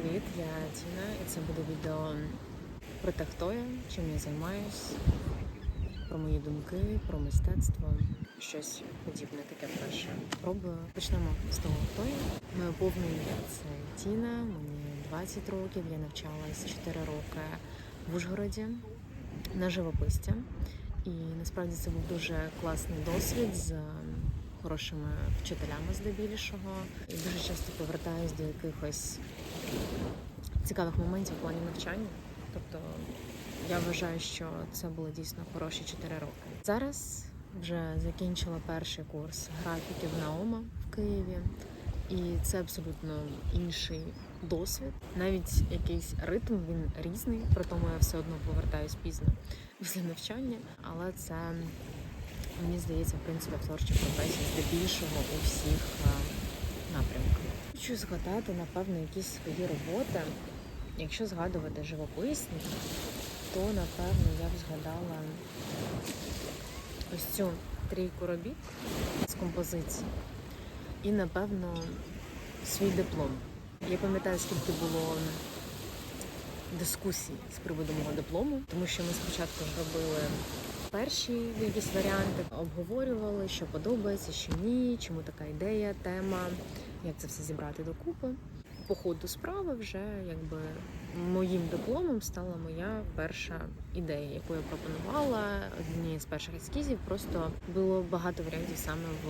привіт! Я Тіна, і це буде відео про те, хто я, чим я займаюсь, про мої думки, про мистецтво, щось подібне таке перше. Пробую. Почнемо з того, хто я. Моє повне ім'я це Тіна, мені 20 років, я навчалась 4 роки в Ужгороді на живописці. І насправді це був дуже класний досвід з хорошими вчителями здебільшого. І дуже часто повертаюсь до якихось цікавих моментів в плані навчання. Тобто я вважаю, що це було дійсно хороші 4 роки. Зараз вже закінчила перший курс графіків Наома в Києві, і це абсолютно інший досвід. Навіть якийсь ритм він різний, при тому я все одно повертаюсь пізно після навчання, але це мені здається, в принципі, в творчій професії здебільшого у всіх е, напрямках. Хочу згадати, напевно, якісь свої роботи. Якщо згадувати живописні, то напевно я б згадала ось цю трійку робіт з композиції. І, напевно, свій диплом. Я пам'ятаю, скільки було дискусій з приводу мого диплому, тому що ми спочатку ж робили перші якісь варіанти, обговорювали, що подобається, що ні, чому така ідея, тема, як це все зібрати докупи. По ходу справи вже якби моїм дипломом стала моя перша ідея, яку я пропонувала. Однією з перших ескізів просто було багато варіантів саме в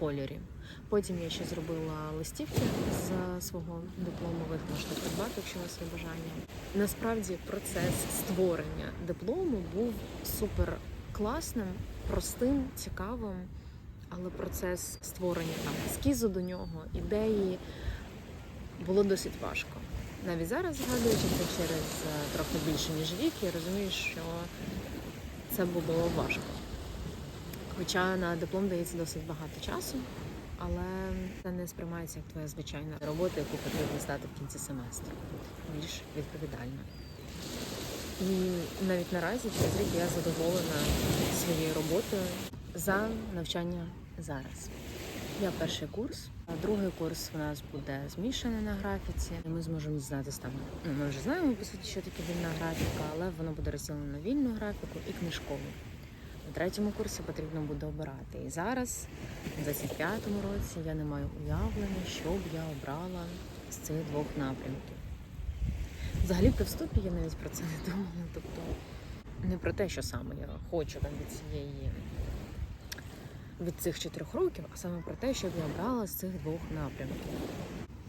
кольорі. Потім я ще зробила листівки з свого диплому. Ви їх можете придбати, якщо у вас є бажання. Насправді процес створення диплому був супер класним, простим, цікавим. Але процес створення там ескізу до нього, ідеї було досить важко. Навіть зараз, згадуючи це через е, трохи більше ніж рік, я розумію, що це було важко. Хоча на диплом дається досить багато часу, але це не сприймається як твоя звичайна робота, яку потрібно здати в кінці семестру. Більш відповідально. І навіть наразі через рік я задоволена своєю роботою за навчання зараз. Я перший курс, а другий курс у нас буде змішаний на графіці. Ми зможемо дізнатися там. Ну, ми вже знаємо по суті, що таке вільна графіка, але воно буде розділено на вільну графіку і книжкову. На третьому курсі потрібно буде обирати. І зараз, у 25-му році, я не маю уявлення, що б я обрала з цих двох напрямків. Взагалі при вступі я навіть про це не думала. Тобто не про те, що саме я хочу там від цієї від цих чотирьох років, а саме про те, щоб я обрала з цих двох напрямків.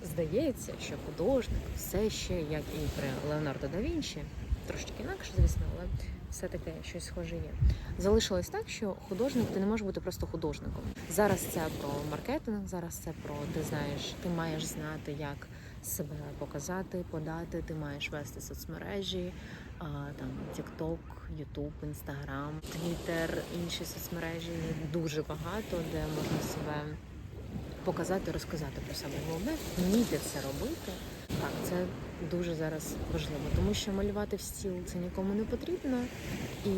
Здається, що художник все ще, як і при Леонардо да Вінчі, трошки інакше, звісно, але все-таки щось схоже є. Залишилось так, що художник ти не можеш бути просто художником. Зараз це про маркетинг, зараз це про ти знаєш, ти маєш знати, як себе показати, подати. Ти маєш вести соцмережі, а, там TikTok, YouTube, Instagram, Twitter, інші соцмережі дуже багато, де можна себе показати, розказати про себе. Головне вміти це робити. Так, це дуже зараз важливо, тому що малювати в стіл це нікому не потрібно. І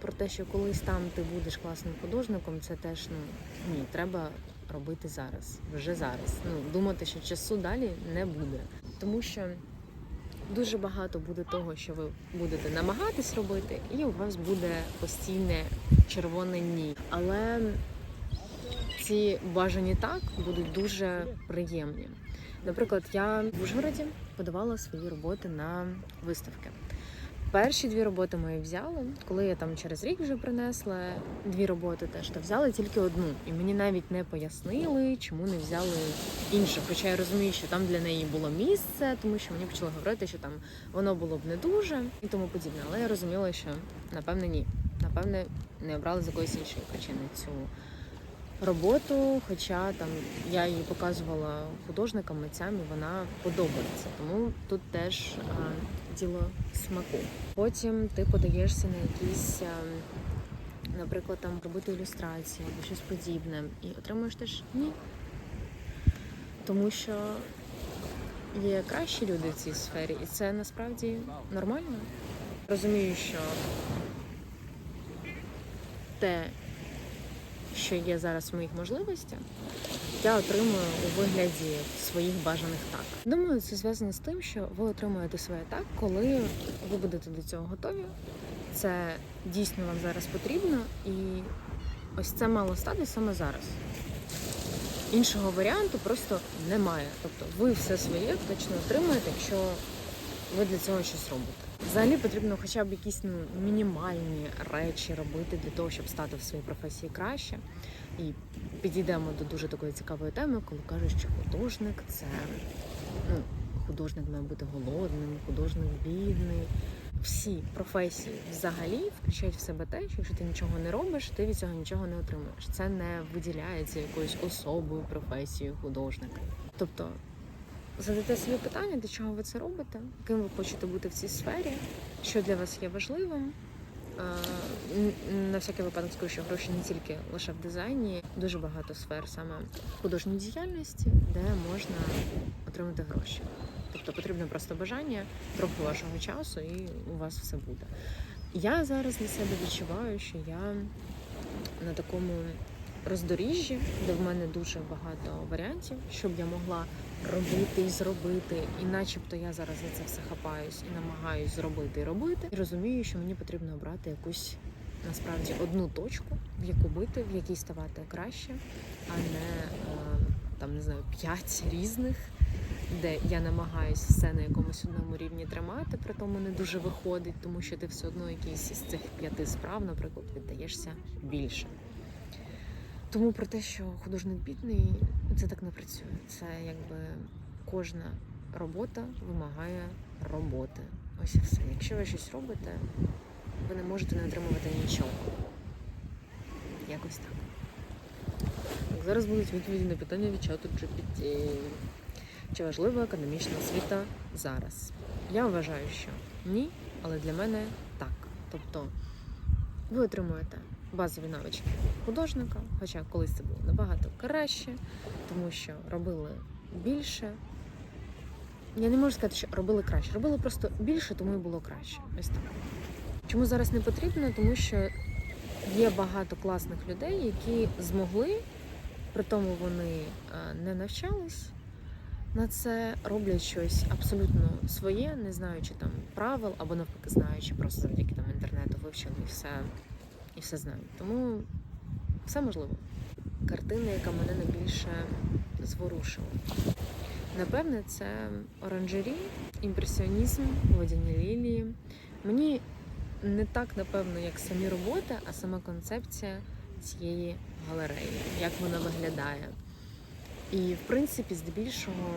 про те, що колись там ти будеш класним художником, це теж ну ні, треба робити зараз, вже зараз. Ну думати, що часу далі не буде, тому що дуже багато буде того, що ви будете намагатись робити, і у вас буде постійне червоне ні. Але ці бажані так будуть дуже приємні. Наприклад, я в Ужгороді подавала свої роботи на виставки. Перші дві роботи мої взяли. Коли я там через рік вже принесла дві роботи, теж то взяли тільки одну. І мені навіть не пояснили, чому не взяли іншу. Хоча я розумію, що там для неї було місце, тому що мені почали говорити, що там воно було б не дуже і тому подібне. Але я розуміла, що напевне ні. Напевне, не обрали з якоїсь іншої причини цю роботу, хоча там я її показувала художникам, митцям, і вона подобається. Тому тут теж а, діло смаку. Потім ти подаєшся на якісь, а, наприклад, там робити ілюстрації або щось подібне, і отримуєш теж ні. Тому що є кращі люди в цій сфері, і це насправді нормально. Розумію, що те, що є зараз в моїх можливостях, я отримую у вигляді своїх бажаних так. Думаю, це зв'язано з тим, що ви отримуєте своє так, коли ви будете до цього готові. Це дійсно вам зараз потрібно, і ось це мало стати саме зараз. Іншого варіанту просто немає. Тобто ви все своє точно отримаєте, якщо ви для цього щось робите. Взагалі потрібно хоча б якісь ну, мінімальні речі робити для того, щоб стати в своїй професії краще. І підійдемо до дуже такої цікавої теми, коли кажуть, що художник це ну, художник має бути голодним, художник бідний. Всі професії взагалі включають в себе те, що якщо ти нічого не робиш, ти від цього нічого не отримуєш. Це не виділяється якоюсь особою професією художника. Тобто задайте собі питання, для чого ви це робите, ким ви хочете бути в цій сфері, що для вас є важливим. Е, На всякий випадок скажу, що гроші не тільки лише в дизайні, дуже багато сфер саме художньої діяльності, де можна отримати гроші. Тобто потрібно просто бажання, трохи вашого часу, і у вас все буде. Я зараз для себе відчуваю, що я на такому роздоріжжі, де в мене дуже багато варіантів, щоб я могла робити і зробити, і начебто я зараз за це все хапаюсь і намагаюсь зробити і робити. І розумію, що мені потрібно обрати якусь насправді одну точку, в яку бити, в якій ставати краще, а не е, там не знаю п'ять різних. Де я намагаюсь все на якомусь одному рівні тримати, при тому не дуже виходить, тому що ти все одно якийсь із цих п'яти справ, наприклад, віддаєшся більше. Тому про те, що художник бідний, це так не працює. Це якби кожна робота вимагає роботи. Ось і все. Якщо ви щось робите, ви не можете не отримувати нічого. Якось так. Зараз будуть відповіді на питання від чату GPT. Чи важлива академічна освіта зараз? Я вважаю, що ні, але для мене так. Тобто ви отримуєте базові навички художника, хоча колись це було набагато краще, тому що робили більше. Я не можу сказати, що робили краще. Робили просто більше, тому і було краще. Ось так. Чому зараз не потрібно? Тому що є багато класних людей, які змогли, при тому вони е, не навчались на це, роблять щось абсолютно своє, не знаючи там правил, або навпаки знаючи, просто завдяки там інтернету вивчили все, і все знають. Тому все можливо. Картина, яка мене найбільше зворушила. Напевне, це оранжері, імпресіонізм, водяні лілії. Мені не так, напевно, як самі роботи, а сама концепція цієї галереї, як вона виглядає. І, в принципі, здебільшого,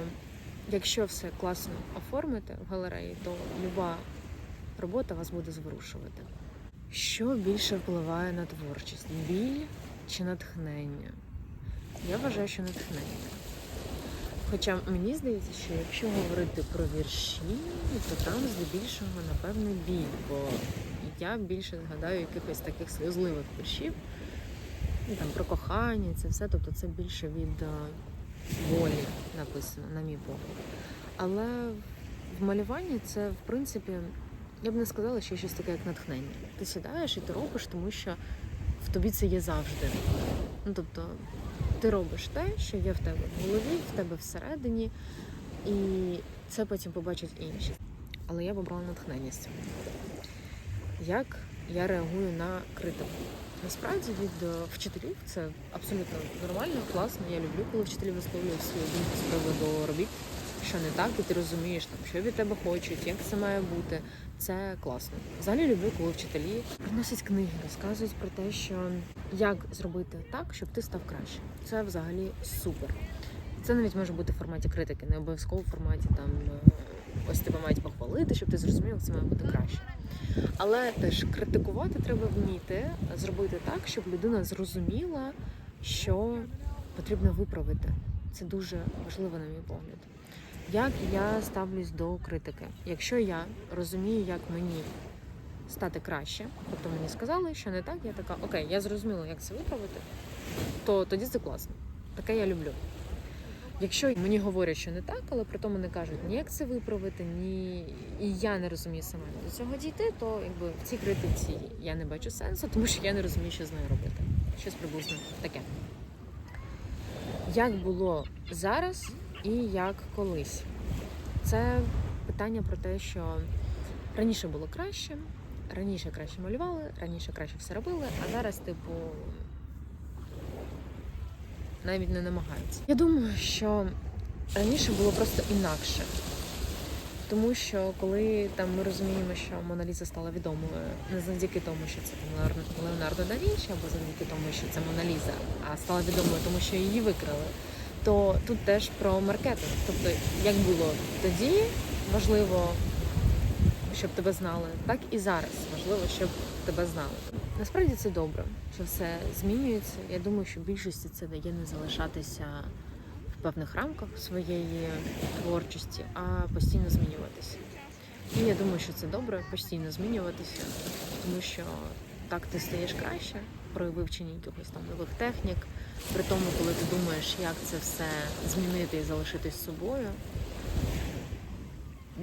якщо все класно оформити в галереї, то люба робота вас буде зворушувати. Що більше впливає на творчість? Біль чи натхнення? Я вважаю, що натхнення. Хоча мені здається, що якщо говорити про вірші, то там здебільшого, напевно, біль, бо я більше згадаю якихось таких сльозливих віршів, ну, там про кохання, це все, тобто це більше від е, волі написано, на мій погляд. Але в малюванні це, в принципі, я б не сказала, що щось таке, як натхнення. Ти сідаєш і ти робиш, тому що в тобі це є завжди. Ну, тобто, ти робиш те, що є в тебе в голові, в тебе всередині, і це потім побачать інші. Але я б обрала натхнення з цього. Як я реагую на критику? Насправді від е, вчителів це абсолютно нормально, класно. Я люблю, коли вчителі висловлюють свою думку з приводу робіт, що не так, і ти розумієш, там, що від тебе хочуть, як це має бути. Це класно. Взагалі люблю, коли вчителі приносять книги, розказують про те, що як зробити так, щоб ти став краще. Це взагалі супер. Це навіть може бути в форматі критики, не обов'язково в форматі там е, ось тебе мають похвалити, щоб ти зрозумів, як це має бути краще. Але теж критикувати треба вміти зробити так, щоб людина зрозуміла, що потрібно виправити. Це дуже важливо, на мій погляд. Як я ставлюсь до критики? Якщо я розумію, як мені стати краще, тобто мені сказали, що не так, я така, окей, я зрозуміла, як це виправити, то тоді це класно. Таке я люблю. Якщо мені говорять, що не так, але при тому не кажуть ні як це виправити, ні і я не розумію сама до цього дійти, то якби в цій критиці я не бачу сенсу, тому що я не розумію, що з нею робити. Щось приблизно таке. як було зараз і як колись. Це питання про те, що раніше було краще, раніше краще малювали, раніше краще все робили, а зараз, типу, навіть не намагаються. Я думаю, що раніше було просто інакше. Тому що коли там ми розуміємо, що Мона Ліза стала відомою не завдяки тому, що це там Леонардо да Вінчі, або завдяки тому, що це Мона Ліза, а стала відомою, тому що її викрали, то тут теж про маркетинг. Тобто, як було тоді важливо, щоб тебе знали, так і зараз важливо, щоб тебе знали. Насправді це добре, що все змінюється. Я думаю, що більшості це дає не залишатися в певних рамках своєї творчості, а постійно змінюватися. І я думаю, що це добре постійно змінюватися, тому що так ти стаєш краще при вивченні якихось там нових технік, при тому, коли ти думаєш, як це все змінити і залишитись собою.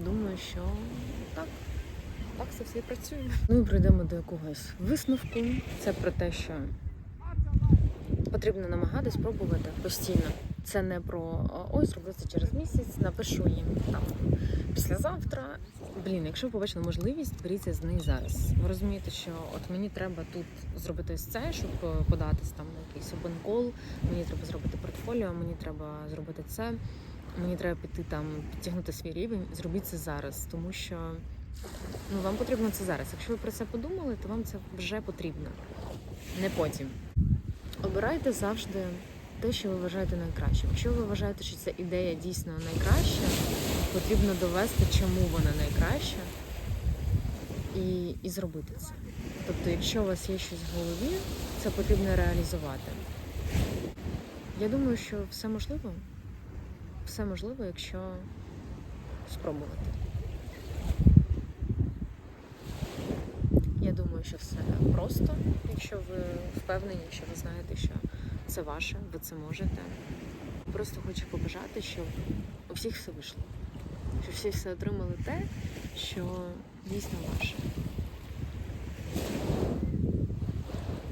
Думаю, що так. Так це все і працює. Ну і прийдемо до якогось висновку. Це про те, що потрібно намагатись пробувати постійно. Це не про ой, зроблю це через місяць, напишу їм там післязавтра. Блін, якщо ви побачили можливість, беріться з неї зараз. Ви розумієте, що от мені треба тут зробити ось це, щоб е, податись там на якийсь обанкол, мені треба зробити портфоліо, мені треба зробити це, мені треба піти там підтягнути свій рівень. Зробіть це зараз, тому що ну вам потрібно це зараз. Якщо ви про це подумали, то вам це вже потрібно, не потім. Обирайте завжди те, що ви вважаєте найкращим. Якщо ви вважаєте, що ця ідея дійсно найкраща, потрібно довести, чому вона найкраща, і, і зробити це. Тобто, якщо у вас є щось в голові, це потрібно реалізувати. Я думаю, що все можливо. Все можливо, якщо спробувати. Я думаю, що все просто, якщо ви впевнені, що ви знаєте, що це ваше, ви це можете. Просто хочу побажати, щоб у всіх все вийшло. Щоб всі все отримали те, що дійсно ваше.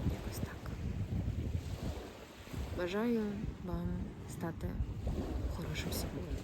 Якось так. Бажаю вам стати хорошим собою.